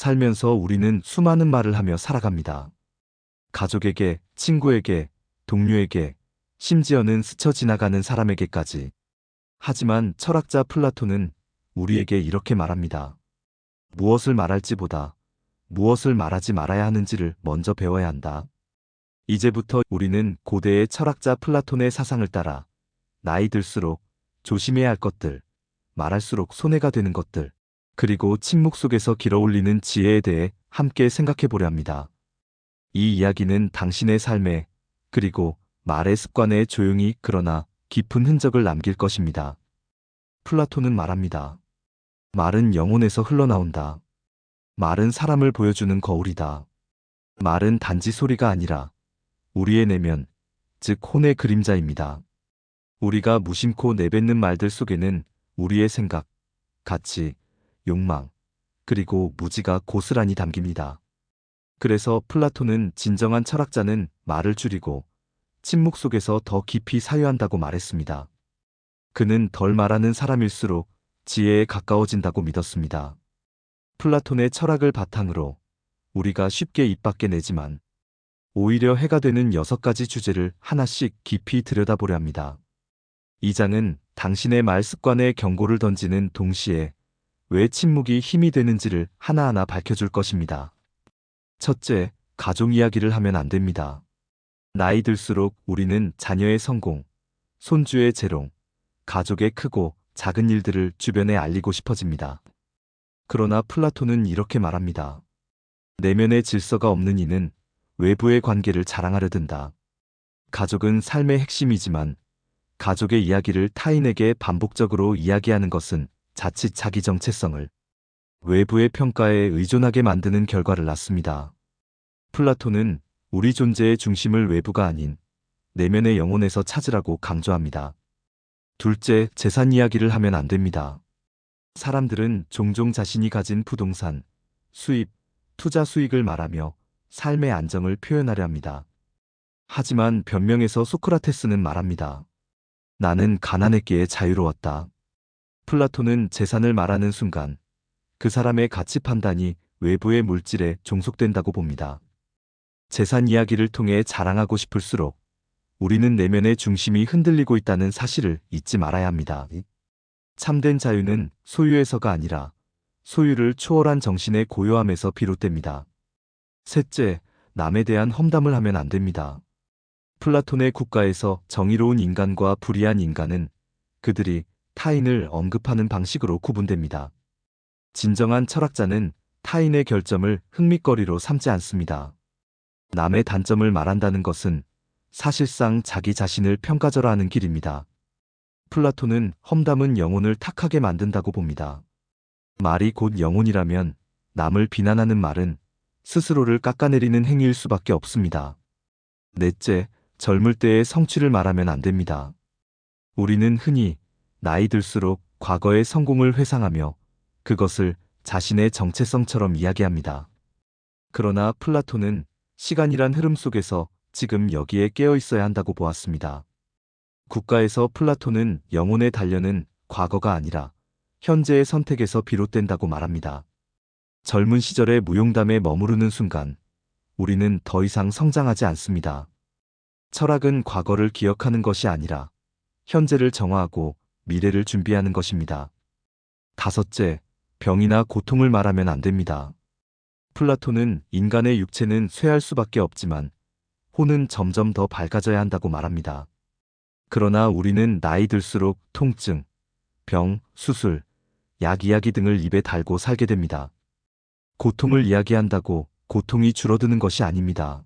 살면서 우리는 수많은 말을 하며 살아갑니다. 가족에게, 친구에게, 동료에게, 심지어는 스쳐 지나가는 사람에게까지. 하지만 철학자 플라톤은 우리에게 이렇게 말합니다. 무엇을 말할지보다 무엇을 말하지 말아야 하는지를 먼저 배워야 한다. 이제부터 우리는 고대의 철학자 플라톤의 사상을 따라 나이 들수록 조심해야 할 것들, 말할수록 손해가 되는 것들, 그리고 침묵 속에서 길어올리는 지혜에 대해 함께 생각해 보려 합니다. 이 이야기는 당신의 삶에, 그리고 말의 습관에 조용히 그러나 깊은 흔적을 남길 것입니다. 플라톤은 말합니다. 말은 영혼에서 흘러나온다. 말은 사람을 보여주는 거울이다. 말은 단지 소리가 아니라 우리의 내면, 즉 혼의 그림자입니다. 우리가 무심코 내뱉는 말들 속에는 우리의 생각, 가치, 욕망, 그리고 무지가 고스란히 담깁니다. 그래서 플라톤은 진정한 철학자는 말을 줄이고 침묵 속에서 더 깊이 사유한다고 말했습니다. 그는 덜 말하는 사람일수록 지혜에 가까워진다고 믿었습니다. 플라톤의 철학을 바탕으로 우리가 쉽게 입 밖에 내지만 오히려 해가 되는 여섯 가지 주제를 하나씩 깊이 들여다보려 합니다. 이 장은 당신의 말 습관에 경고를 던지는 동시에 왜 침묵이 힘이 되는지를 하나하나 밝혀줄 것입니다. 첫째, 가족 이야기를 하면 안 됩니다. 나이 들수록 우리는 자녀의 성공, 손주의 재롱, 가족의 크고 작은 일들을 주변에 알리고 싶어집니다. 그러나 플라톤은 이렇게 말합니다. 내면의 질서가 없는 이는 외부의 관계를 자랑하려 든다. 가족은 삶의 핵심이지만 가족의 이야기를 타인에게 반복적으로 이야기하는 것은 자칫 자기 정체성을 외부의 평가에 의존하게 만드는 결과를 낳습니다. 플라톤은 우리 존재의 중심을 외부가 아닌 내면의 영혼에서 찾으라고 강조합니다. 둘째, 재산 이야기를 하면 안 됩니다. 사람들은 종종 자신이 가진 부동산, 수입, 투자 수익을 말하며 삶의 안정을 표현하려 합니다. 하지만 변명에서 소크라테스는 말합니다. 나는 가난했기에 자유로웠다. 플라톤은 재산을 말하는 순간 그 사람의 가치 판단이 외부의 물질에 종속된다고 봅니다. 재산 이야기를 통해 자랑하고 싶을수록 우리는 내면의 중심이 흔들리고 있다는 사실을 잊지 말아야 합니다. 참된 자유는 소유에서가 아니라 소유를 초월한 정신의 고요함에서 비롯됩니다. 셋째, 남에 대한 험담을 하면 안 됩니다. 플라톤의 국가에서 정의로운 인간과 불의한 인간은 그들이 타인을 언급하는 방식으로 구분됩니다. 진정한 철학자는 타인의 결점을 흥미거리로 삼지 않습니다. 남의 단점을 말한다는 것은 사실상 자기 자신을 평가절하하는 길입니다. 플라톤은 험담은 영혼을 탁하게 만든다고 봅니다. 말이 곧 영혼이라면 남을 비난하는 말은 스스로를 깎아내리는 행위일 수밖에 없습니다. 넷째, 젊을 때의 성취를 말하면 안 됩니다. 우리는 흔히 나이 들수록 과거의 성공을 회상하며 그것을 자신의 정체성처럼 이야기합니다. 그러나 플라톤은 시간이란 흐름 속에서 지금 여기에 깨어 있어야 한다고 보았습니다. 국가에서 플라톤은 영혼의 단련은 과거가 아니라 현재의 선택에서 비롯된다고 말합니다. 젊은 시절의 무용담에 머무르는 순간 우리는 더 이상 성장하지 않습니다. 철학은 과거를 기억하는 것이 아니라 현재를 정화하고 미래를 준비하는 것입니다. 다섯째, 병이나 고통을 말하면 안 됩니다. 플라톤은 인간의 육체는 쇠할 수밖에 없지만 혼은 점점 더 밝아져야 한다고 말합니다. 그러나 우리는 나이 들수록 통증, 병, 수술, 약 이야기 등을 입에 달고 살게 됩니다. 고통을 이야기한다고 고통이 줄어드는 것이 아닙니다.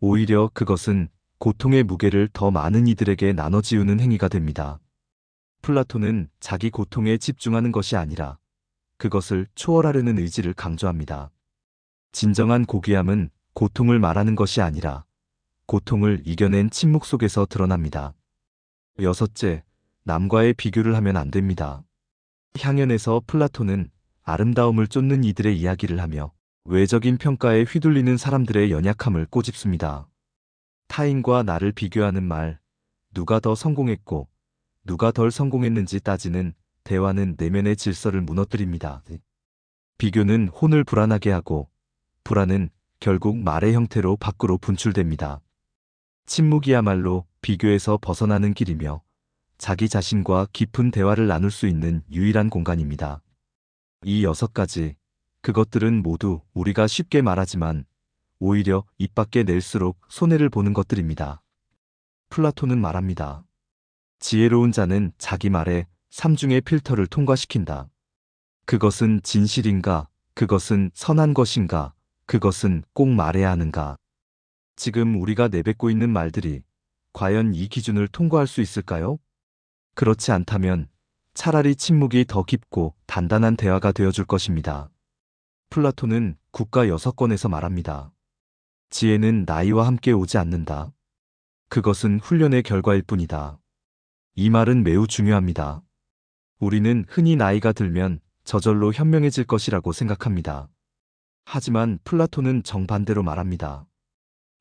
오히려 그것은 고통의 무게를 더 많은 이들에게 나눠지우는 행위가 됩니다. 플라톤은 자기 고통에 집중하는 것이 아니라 그것을 초월하려는 의지를 강조합니다. 진정한 고귀함은 고통을 말하는 것이 아니라 고통을 이겨낸 침묵 속에서 드러납니다. 여섯째, 남과의 비교를 하면 안 됩니다. 향연에서 플라톤은 아름다움을 쫓는 이들의 이야기를 하며 외적인 평가에 휘둘리는 사람들의 연약함을 꼬집습니다. 타인과 나를 비교하는 말, 누가 더 성공했고 누가 덜 성공했는지 따지는 대화는 내면의 질서를 무너뜨립니다. 비교는 혼을 불안하게 하고 불안은 결국 말의 형태로 밖으로 분출됩니다. 침묵이야말로 비교에서 벗어나는 길이며 자기 자신과 깊은 대화를 나눌 수 있는 유일한 공간입니다. 이 여섯 가지 그것들은 모두 우리가 쉽게 말하지만 오히려 입 밖에 낼수록 손해를 보는 것들입니다. 플라톤은 말합니다. 지혜로운 자는 자기 말에 삼중의 필터를 통과시킨다. 그것은 진실인가? 그것은 선한 것인가? 그것은 꼭 말해야 하는가? 지금 우리가 내뱉고 있는 말들이 과연 이 기준을 통과할 수 있을까요? 그렇지 않다면 차라리 침묵이 더 깊고 단단한 대화가 되어줄 것입니다. 플라톤은 국가 여섯 권에서 말합니다. 지혜는 나이와 함께 오지 않는다. 그것은 훈련의 결과일 뿐이다. 이 말은 매우 중요합니다. 우리는 흔히 나이가 들면 저절로 현명해질 것이라고 생각합니다. 하지만 플라톤은 정반대로 말합니다.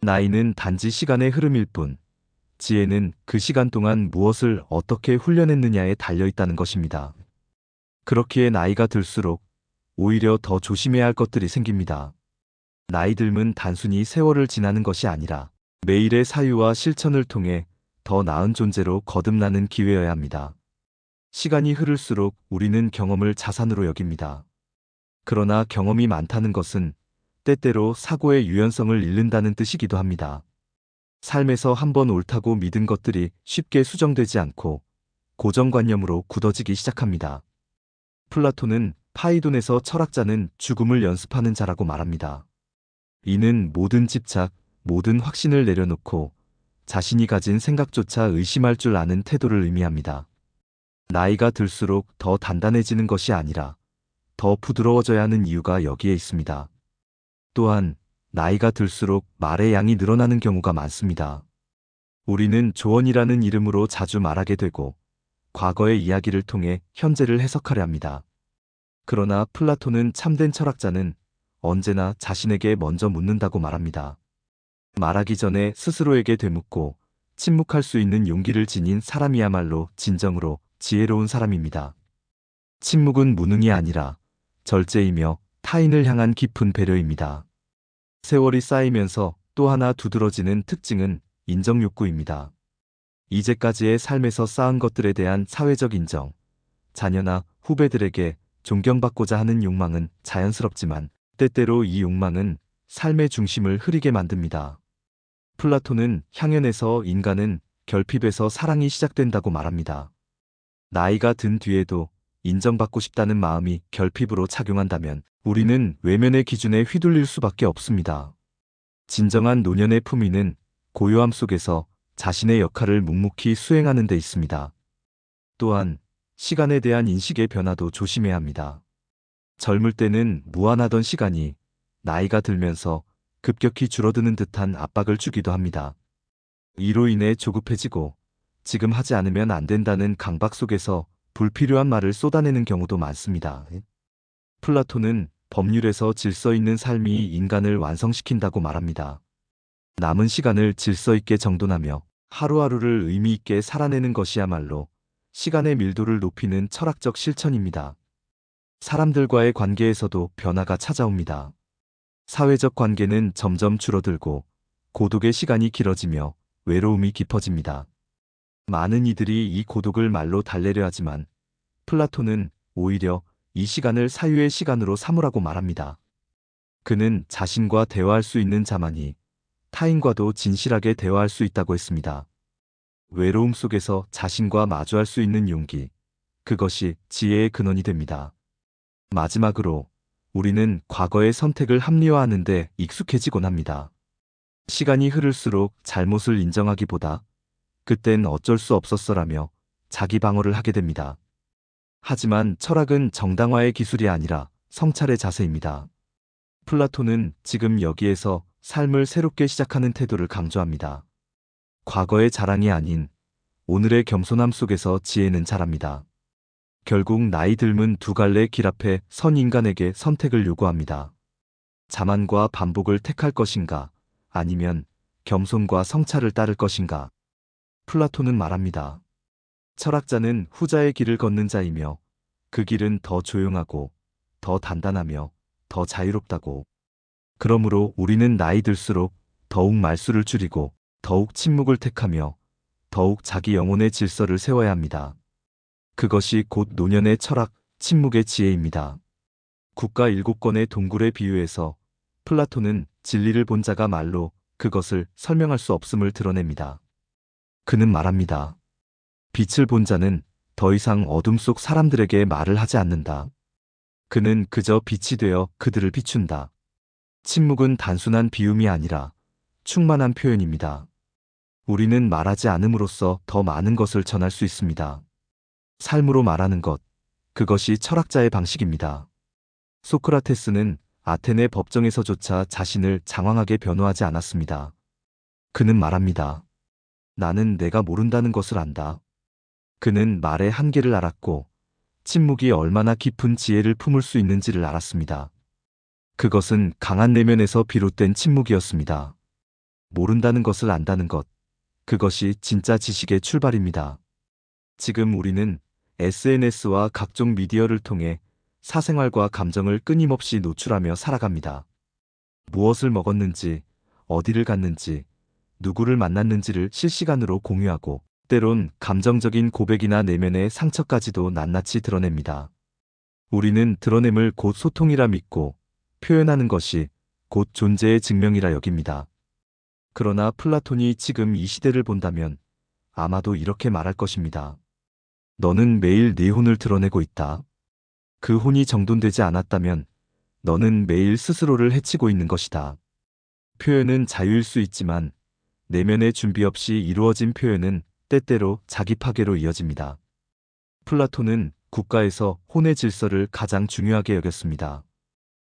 나이는 단지 시간의 흐름일 뿐, 지혜는 그 시간 동안 무엇을 어떻게 훈련했느냐에 달려 있다는 것입니다. 그렇기에 나이가 들수록 오히려 더 조심해야 할 것들이 생깁니다. 나이 듦은 단순히 세월을 지나는 것이 아니라 매일의 사유와 실천을 통해 더 나은 존재로 거듭나는 기회여야 합니다. 시간이 흐를수록 우리는 경험을 자산으로 여깁니다. 그러나 경험이 많다는 것은 때때로 사고의 유연성을 잃는다는 뜻이기도 합니다. 삶에서 한번 옳다고 믿은 것들이 쉽게 수정되지 않고 고정관념으로 굳어지기 시작합니다. 플라톤은 파이돈에서 철학자는 죽음을 연습하는 자라고 말합니다. 이는 모든 집착, 모든 확신을 내려놓고 자신이 가진 생각조차 의심할 줄 아는 태도를 의미합니다. 나이가 들수록 더 단단해지는 것이 아니라 더 부드러워져야 하는 이유가 여기에 있습니다. 또한 나이가 들수록 말의 양이 늘어나는 경우가 많습니다. 우리는 조언이라는 이름으로 자주 말하게 되고 과거의 이야기를 통해 현재를 해석하려 합니다. 그러나 플라톤은 참된 철학자는 언제나 자신에게 먼저 묻는다고 말합니다. 말하기 전에 스스로에게 되묻고 침묵할 수 있는 용기를 지닌 사람이야말로 진정으로 지혜로운 사람입니다. 침묵은 무능이 아니라 절제이며 타인을 향한 깊은 배려입니다. 세월이 쌓이면서 또 하나 두드러지는 특징은 인정 욕구입니다. 이제까지의 삶에서 쌓은 것들에 대한 사회적 인정, 자녀나 후배들에게 존경받고자 하는 욕망은 자연스럽지만 때때로 이 욕망은 삶의 중심을 흐리게 만듭니다. 플라톤은 향연에서 인간은 결핍에서 사랑이 시작된다고 말합니다. 나이가 든 뒤에도 인정받고 싶다는 마음이 결핍으로 작용한다면 우리는 외면의 기준에 휘둘릴 수밖에 없습니다. 진정한 노년의 품위는 고요함 속에서 자신의 역할을 묵묵히 수행하는 데 있습니다. 또한 시간에 대한 인식의 변화도 조심해야 합니다. 젊을 때는 무한하던 시간이 나이가 들면서 급격히 줄어드는 듯한 압박을 주기도 합니다. 이로 인해 조급해지고 지금 하지 않으면 안 된다는 강박 속에서 불필요한 말을 쏟아내는 경우도 많습니다. 플라톤은 법률에서 질서 있는 삶이 인간을 완성시킨다고 말합니다. 남은 시간을 질서 있게 정돈하며 하루하루를 의미 있게 살아내는 것이야말로 시간의 밀도를 높이는 철학적 실천입니다. 사람들과의 관계에서도 변화가 찾아옵니다. 사회적 관계는 점점 줄어들고 고독의 시간이 길어지며 외로움이 깊어집니다. 많은 이들이 이 고독을 말로 달래려 하지만 플라톤은 오히려 이 시간을 사유의 시간으로 삼으라고 말합니다. 그는 자신과 대화할 수 있는 자만이 타인과도 진실하게 대화할 수 있다고 했습니다. 외로움 속에서 자신과 마주할 수 있는 용기, 그것이 지혜의 근원이 됩니다. 마지막으로 우리는 과거의 선택을 합리화하는데 익숙해지곤 합니다. 시간이 흐를수록 잘못을 인정하기보다 그땐 어쩔 수 없었어라며 자기 방어를 하게 됩니다. 하지만 철학은 정당화의 기술이 아니라 성찰의 자세입니다. 플라톤은 지금 여기에서 삶을 새롭게 시작하는 태도를 강조합니다. 과거의 자랑이 아닌 오늘의 겸손함 속에서 지혜는 자랍니다. 결국 나이 들문 두 갈래 길 앞에 선 인간에게 선택을 요구합니다. 자만과 반복을 택할 것인가 아니면 겸손과 성찰을 따를 것인가. 플라톤은 말합니다. 철학자는 후자의 길을 걷는 자이며 그 길은 더 조용하고 더 단단하며 더 자유롭다고. 그러므로 우리는 나이 들수록 더욱 말수를 줄이고 더욱 침묵을 택하며 더욱 자기 영혼의 질서를 세워야 합니다. 그것이 곧 노년의 철학, 침묵의 지혜입니다. 국가 일곱 권의 동굴에 비유해서 플라톤은 진리를 본 자가 말로 그것을 설명할 수 없음을 드러냅니다. 그는 말합니다. 빛을 본 자는 더 이상 어둠 속 사람들에게 말을 하지 않는다. 그는 그저 빛이 되어 그들을 비춘다. 침묵은 단순한 비움이 아니라 충만한 표현입니다. 우리는 말하지 않음으로써 더 많은 것을 전할 수 있습니다. 삶으로 말하는 것, 그것이 철학자의 방식입니다. 소크라테스는 아테네 법정에서조차 자신을 장황하게 변호하지 않았습니다. 그는 말합니다. 나는 내가 모른다는 것을 안다. 그는 말의 한계를 알았고 침묵이 얼마나 깊은 지혜를 품을 수 있는지를 알았습니다. 그것은 강한 내면에서 비롯된 침묵이었습니다. 모른다는 것을 안다는 것, 그것이 진짜 지식의 출발입니다. 지금 우리는 SNS와 각종 미디어를 통해 사생활과 감정을 끊임없이 노출하며 살아갑니다. 무엇을 먹었는지, 어디를 갔는지, 누구를 만났는지를 실시간으로 공유하고 때론 감정적인 고백이나 내면의 상처까지도 낱낱이 드러냅니다. 우리는 드러냄을 곧 소통이라 믿고 표현하는 것이 곧 존재의 증명이라 여깁니다. 그러나 플라톤이 지금 이 시대를 본다면 아마도 이렇게 말할 것입니다. 너는 매일 네 혼을 드러내고 있다. 그 혼이 정돈되지 않았다면 너는 매일 스스로를 해치고 있는 것이다. 표현은 자유일 수 있지만 내면의 준비 없이 이루어진 표현은 때때로 자기 파괴로 이어집니다. 플라톤은 국가에서 혼의 질서를 가장 중요하게 여겼습니다.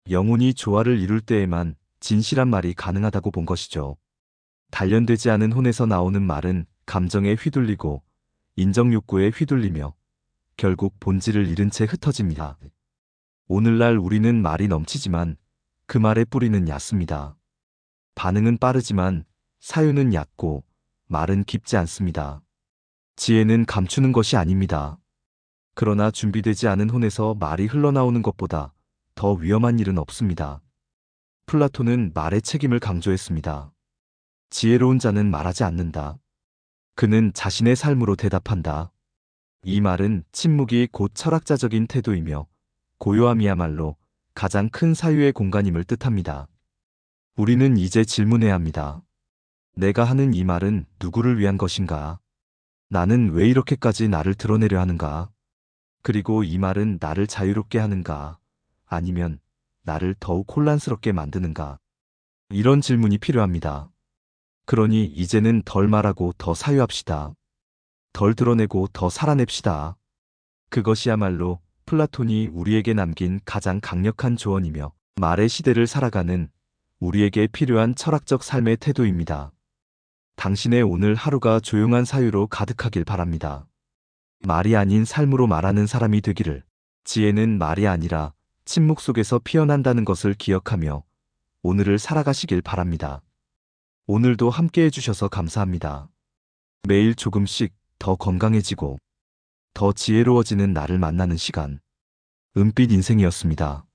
영혼이 조화를 이룰 때에만 진실한 말이 가능하다고 본 것이죠. 단련되지 않은 혼에서 나오는 말은 감정에 휘둘리고 인정 욕구에 휘둘리며 결국 본질을 잃은 채 흩어집니다. 오늘날 우리는 말이 넘치지만 그 말의 뿌리는 얕습니다. 반응은 빠르지만 사유는 얕고 말은 깊지 않습니다. 지혜는 감추는 것이 아닙니다. 그러나 준비되지 않은 혼에서 말이 흘러나오는 것보다 더 위험한 일은 없습니다. 플라톤은 말의 책임을 강조했습니다. 지혜로운 자는 말하지 않는다. 그는 자신의 삶으로 대답한다. 이 말은 침묵이 곧 철학자적인 태도이며 고요함이야말로 가장 큰 사유의 공간임을 뜻합니다. 우리는 이제 질문해야 합니다. 내가 하는 이 말은 누구를 위한 것인가? 나는 왜 이렇게까지 나를 드러내려 하는가? 그리고 이 말은 나를 자유롭게 하는가? 아니면 나를 더욱 혼란스럽게 만드는가? 이런 질문이 필요합니다. 그러니 이제는 덜 말하고 더 사유합시다. 덜 드러내고 더 살아냅시다. 그것이야말로 플라톤이 우리에게 남긴 가장 강력한 조언이며 말의 시대를 살아가는 우리에게 필요한 철학적 삶의 태도입니다. 당신의 오늘 하루가 조용한 사유로 가득하길 바랍니다. 말이 아닌 삶으로 말하는 사람이 되기를 지혜는 말이 아니라 침묵 속에서 피어난다는 것을 기억하며 오늘을 살아가시길 바랍니다. 오늘도 함께 해주셔서 감사합니다. 매일 조금씩 더 건강해지고 더 지혜로워지는 나를 만나는 시간. 은빛 인생이었습니다.